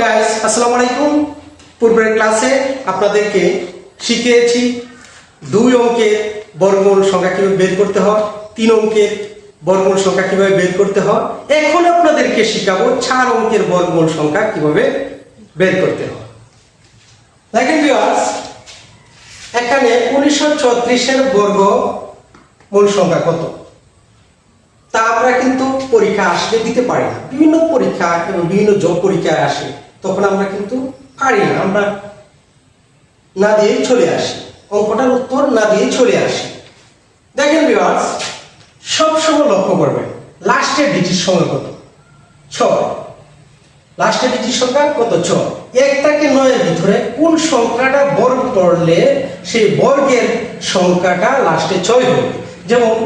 আসসালামু আলাইকুম পূর্বের ক্লাসে আপনাদেরকে শিখিয়েছি দুই অঙ্কের বর্গমূল সংখ্যা কীভাবে বের করতে হয়, তিন অঙ্কের বর্গমূল সংখ্যা কীভাবে বের করতে হয়, এখন আপনাদেরকে শিখাবো চার অঙ্কের বর্গমূল সংখ্যা কীভাবে বের করতে হয়। দেখেন এখানে উনিশশো চৌত্রিশের বর্গ মূল সংখ্যা কত? তা আমরা কিন্তু পরীক্ষা আসলে দিতে পারি না। বিভিন্ন পরীক্ষা এবং বিভিন্ন জব পরীক্ষায় আসে। তখন আমরা কিন্তু পারি না, আমরা না দিয়ে চলে আসি। অঙ্কটার উত্তর না দিয়ে চলে আসি। দেখেন ভিউয়ার্স সবসময় লক্ষ্য করবেন লাস্টের ডিজিট সময় কত? ছ লাস্টের ডিজিট সংখ্যা কত? ছ এক থেকে নয়ের ভিতরে কোন সংখ্যাটা বর্গ করলে সেই বর্গের সংখ্যাটা লাস্টে ছয় হবে? যেমন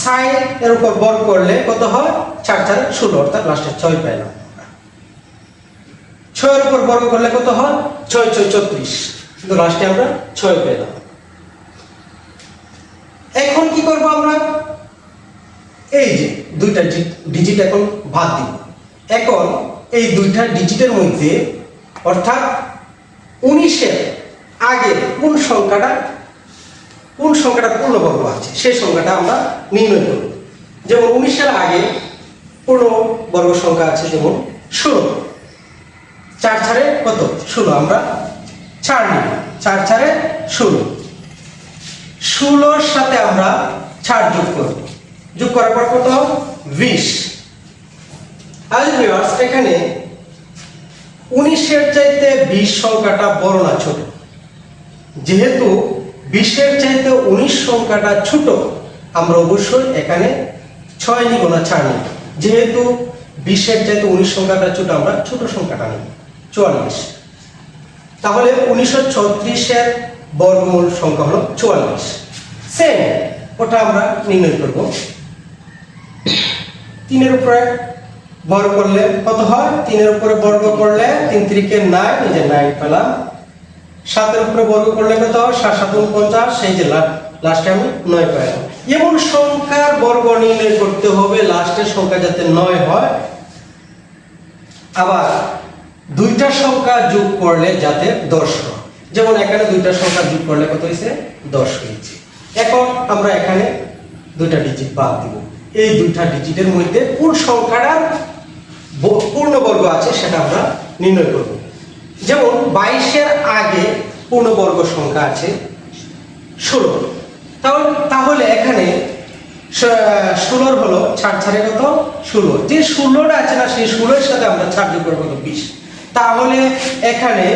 সাইন এর উপর বর্গ করলে কত হয়? চার চার ষোলো, অর্থাৎ লাস্টে ছয় পেলাম ছয়ের উপর বর্গ করলে কত হয়? ছয় ছয় চৌত্রিশ কিন্তু লাস্টে আমরা ছয় পেলাম এখন কি করব আমরা? এই যে দুইটা ডিজিট এখন বাদ দিব। এখন এই দুইটা ডিজিটের মধ্যে, অর্থাৎ উনিশের আগে কোন সংখ্যাটা কোন সংখ্যাটা পূর্ণবর্গ আছে সেই সংখ্যাটা আমরা নির্ণয় করব। যেমন উনিশের আগে পূর্ণ বর্গ সংখ্যা আছে যেমন ষোলো। চার চারে কত? ষোলো। আমরা চার নিব। চার চারে ষোলো। ষোলোর সাথে আমরা চার যোগ করব। যোগ করার পর কত বিশ। আজ ভিউয়ার্স এখানে উনিশের চাইতে বিশ সংখ্যাটা বড় না ছোট। যেহেতু বিশের চাইতে উনিশ সংখ্যাটা ছোট, আমরা অবশ্যই এখানে ছয় নিব না, চার নিব। যেহেতু বিশের চাইতে উনিশ সংখ্যাটা ছোট, আমরা ছোট সংখ্যাটা নিব। চুয়াল্লিশ। তাহলে উনিশশো চৌত্রিশের বর্গমূল সংখ্যা হলো চুয়াল্লিশ। সেম ওটা আমরা নির্ণয় করব। তিনের উপরে বর্গ করলে কত হয়? তিনের উপরে বর্গ করলে তিন তিরিকে নাইন এই যে নাইন পেলাম। সাতের উপরে বর্গ করলে কত হয়? সাত সাত উনপঞ্চাশ সেই যে লাস্টে আমি নয় পেলাম। এমন সংখ্যার বর্গ নির্ণয় করতে হবে লাস্টের সংখ্যা যাতে নয় হয়। আবার দুইটা সংখ্যা যোগ করলে যাতে দশ হয়। যেমন এখানে দুইটা সংখ্যা যোগ করলে কত হয়েছে? দশ হয়েছে। এখন আমরা এখানে দুইটা ডিজিট বাদ দিব। এই দুইটা ডিজিটের মধ্যে কোন সংখ্যাটার পূর্ণবর্গ আছে সেটা আমরা নির্ণয় করব। যেমন বাইশের আগে পূর্ণবর্গ সংখ্যা আছে ষোলো। তাহলে তাহলে এখানে ষোলোর হলো ছাড় ছাড়ে কত ষোলো। যে ষোলোটা আছে না, সেই ষোলোর সাথে আমরা ছাড় যোগ করব কত? বিশ। তাহলে এখানে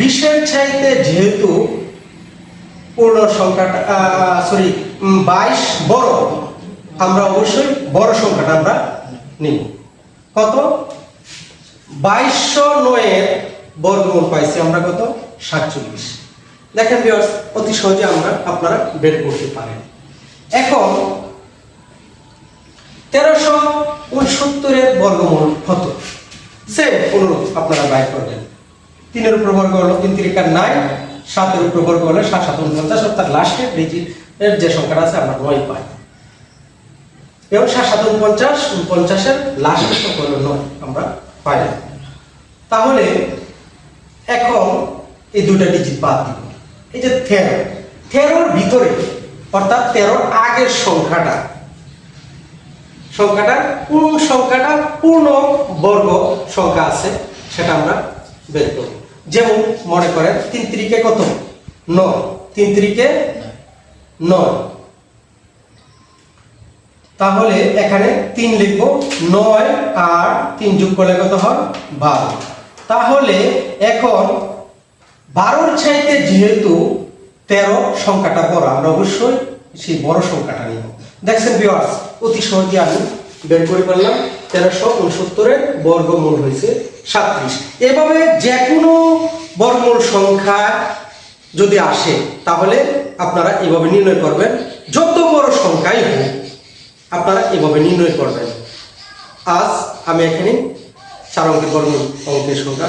বিশের চাইতে যেহেতু পূর্ণ সংখ্যাটা সরি বাইশ বড়, আমরা অবশ্যই বড় সংখ্যাটা আমরা নিব। কত? বাইশশো নয়ের বর্গমূল পাইছি আমরা কত? সাতচল্লিশ। দেখেন অতি সহজে আমরা আপনারা বের করতে পারেন। এখন তেরোশো উনসত্তরের বর্গমূল কত? সেম অনুরূপ আপনারা বাইর করবেন। তিনের উপর বর্গ হলো তিন তিরিকার নাই, সাতের উপর বর্গ সাত সাত অর্থাৎ ডিজিটের যে সংখ্যাটা আছে, আমরা নয় পাই। এবং সাত সাত, উনপঞ্চাশ, উনপঞ্চাশের লাস্টের সংখ্যা হলো নয়, আমরা পাই না। তাহলে এখন এই দুটা ডিজিট বাদ দিব। এই যে তেরো, তেরোর ভিতরে, অর্থাৎ তেরোর আগের সংখ্যাটা সংখ্যাটা কোন সংখ্যাটা পূর্ণ বর্গ সংখ্যা আছে, সেটা আমরা বের করব। যেমন মনে করেন তিন তিরিকে কত? নয়। তিন তিরিকে নয়। তাহলে এখানে তিন লিখব, নয় আর তিন যোগ করলে কত হয়? বারো। তাহলে এখন বারোর চাইতে যেহেতু তেরো সংখ্যাটা বড়, আমরা অবশ্যই সেই বড় সংখ্যাটা নিব। দেখছেন ভিওয়ার্স অতি সহজে আমি বের করে ফেললাম। তেরোশো উনসত্তরের বর্গমূল হয়েছে সাতত্রিশ। এভাবে যে কোনো বর্গমূল সংখ্যা যদি আসে, তাহলে আপনারা এভাবে নির্ণয় করবেন। যত বড় সংখ্যাই হোক, আপনারা এভাবে নির্ণয় করবেন। আজ আমি এখানে চার অঙ্কের বর্গমূল অঙ্কের সংখ্যা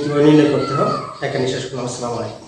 কীভাবে নির্ণয় করতে হয়, এখানে শেষ করলাম। আসসালামু আলাইকুম।